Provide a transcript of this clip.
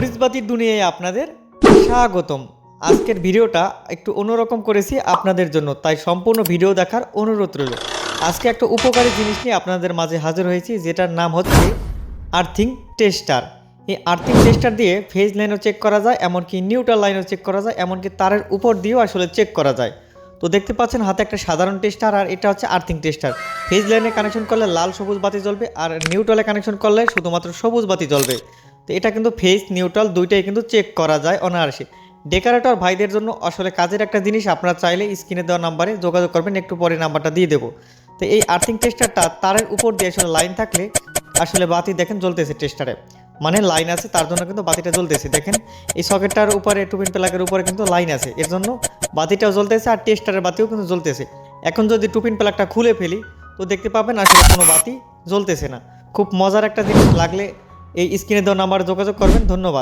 মরিচবাতির দুনিয়ায় আপনাদের স্বাগতম। আজকের ভিডিওটা একটু অন্যরকম করেছি আপনাদের জন্য, তাই সম্পূর্ণ ভিডিও দেখার অনুরোধ রইল। আজকে একটা উপকারী জিনিস নিয়ে আপনাদের মাঝে হাজির হয়েছি, যেটার নাম হচ্ছে আর্থিং টেস্টার। এই আর্থিং টেস্টার দিয়ে ফেজ লাইনও চেক করা যায়, এমনকি নিউট্রাল লাইনও চেক করা যায়, এমনকি তারের উপর দিয়েও আসলে চেক করা যায়। তো দেখতে পাচ্ছেন, হাতে একটা সাধারণ টেস্টার, আর এটা হচ্ছে আর্থিং টেস্টার। ফেজ লাইনে কানেকশন করলে লাল সবুজ বাতি জ্বলবে, আর নিউট্রালে কানেকশন করলে শুধুমাত্র সবুজ বাতি জ্বলবে। তো এটা কিন্তু ফেস নিউট্রাল দুইটাই কিন্তু চেক করা যায় অনায়াসে। ডেকোরেটর ভাইদের জন্য আসলে কাজের একটা জিনিস, আপনারা চাইলে স্ক্রিনে দেওয়া নাম্বারে যোগাযোগ করবেন, একটু পরে নাম্বারটা দিয়ে দেবো। তো এই আর্থিং টেস্টারটা তারের উপর দিয়ে আসলে লাইন থাকলে আসলে বাতি দেখেন জ্বলতেছে টেস্টারে মানে লাইন আছে, তার জন্য কিন্তু বাতিটা জ্বলতেছে, দেখেন। এই সকেটটার উপরে টুপিন প্লাগের উপরে কিন্তু লাইন আছে, এর জন্য বাতিটাও জ্বলতেছে আর টেস্টারের বাতিও কিন্তু জ্বলতেছে। এখন যদি টুপিন প্লাগটা খুলে ফেলি, তো দেখতে পাবেন আসলে কোনো বাতি জ্বলতেছে না। খুব মজার একটা জিনিস লাগলে এই স্ক্রিনে দেওয়া নাম্বারে যোগাযোগ করবেন। ধন্যবাদ।